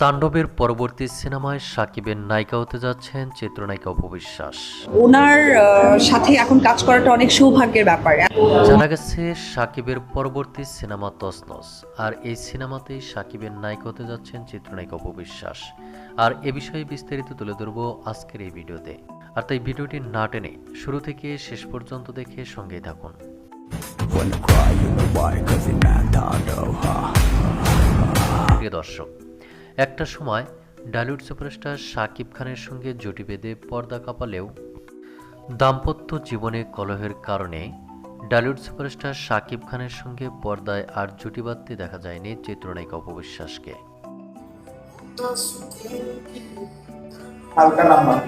তাণ্ডবের পরবর্তী সিনেমায় সাকিবের নায়িকা হতে যাচ্ছেন চিত্রনায়িকা উপবিশ্বাস ওনার সাথে এখন কাজ করাটা অনেক সৌভাগ্যের ব্যাপার জানা গেছে সাকিবের পরবর্তী সিনেমা তসনস আর এই সিনেমাতেই সাকিবের নায়িকা হতে যাচ্ছেন চিত্রনায়িকা উপবিশ্বাস আর এ বিষয়ে বিস্তারিত তুলে ধরবো আজকের এই ভিডিওতে আর তাই ভিডিওটি না টেনে শুরু থেকে শেষ পর্যন্ত দেখে সঙ্গেই থাকুন? প্রিয় দর্শক একটা সময় ডালিউড সুপারস্টার শাকিব খানের সঙ্গে জুটি বেঁধে পর্দা কাঁপালেও দাম্পত্য জীবনে কলহের কারণে ডালিউড সুপারস্টার শাকিব খানের সঙ্গে পর্দায় আর জুটি বাঁধতে দেখা যায়নি চিত্রনায়িকা নাম্বার।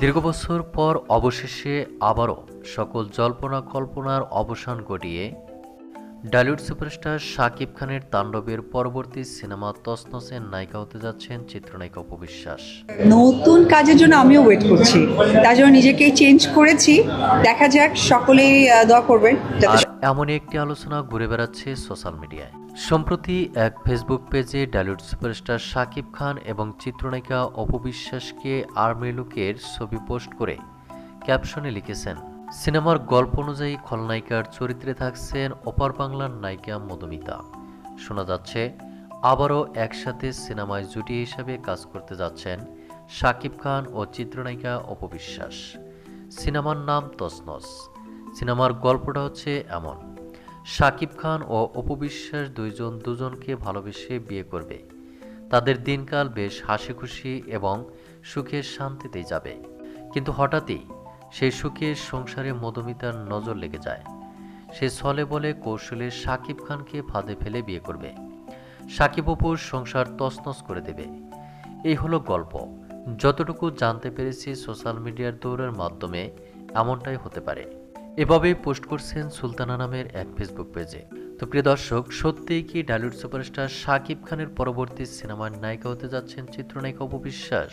দীর্ঘ বছর পর অবশেষে আবারও সকল জল্পনা কল্পনার অবসান ঘটিয়ে ডালিউড সুপারস্টার শাকিব খানের তাণ্ডবের পরবর্তী সিনেমা তসনসের নায়িকা হতে যাচ্ছেন চিত্রনায়িকা উপবিশ্বাস নতুন কাজের জন্য আমিও ওয়েট করছি। তার জন্য নিজেকে চেঞ্জ করেছি। দেখা যাক সকলেই দোয়া করবেন এমনই একটি আলোচনা ঘুরে বেড়াচ্ছে সোশ্যাল মিডিয়ায় সম্প্রতি এক ফেসবুক পেজে ডালিউড সুপারস্টার শাকিব খান এবং চিত্রনায়িকা অপবিশ্বাসকে আর্মি লুকের ছবি পোস্ট করে ক্যাপশনে লিখেছেন সিনেমার গল্প অনুযায়ী খলনায়িকার চরিত্রে থাকছেন অপার বাংলার নায়িকা মধুমিতা। শোনা যাচ্ছে, আবারও একসাথে সিনেমায় জুটি হিসাবে কাজ করতে যাচ্ছেন শাকিব খান ও চিত্রনায়িকা অপবিশ্বাস সিনেমার নাম তসনস সিনেমার গল্পটা হচ্ছে এমন, শাকিব খান ও অপবিশ্বাস দুইজন দুজনকে ভালোবেসে বিয়ে করবে। তাদের দিনকাল বেশ হাসি খুশি এবং সুখের শান্তিতেই যাবে। কিন্তু হঠাৎই সেই সুখের সংসারে মধুমিতার নজর লেগে যায়। সে ছলে বলে কৌশলে শাকিব খানকে ফাঁদে ফেলে বিয়ে করবে। সাকিব অপুর সংসার তছনছ করে দেবে। এই হলো গল্প। যতটুকু জানতে পেরেছি সোশ্যাল মিডিয়ার দৌড়ের মাধ্যমে এমনটাই হতে পারে। এভাবেই পোস্ট করছেন সুলতানা নামের এক ফেসবুক পেজে। তো প্রিয় দর্শক, সত্যিই কি ডালিউড সুপারস্টার শাকিব খানের পরবর্তী সিনেমার নায়িকা হতে যাচ্ছেন চিত্রনায়িকা উপবিশ্বাস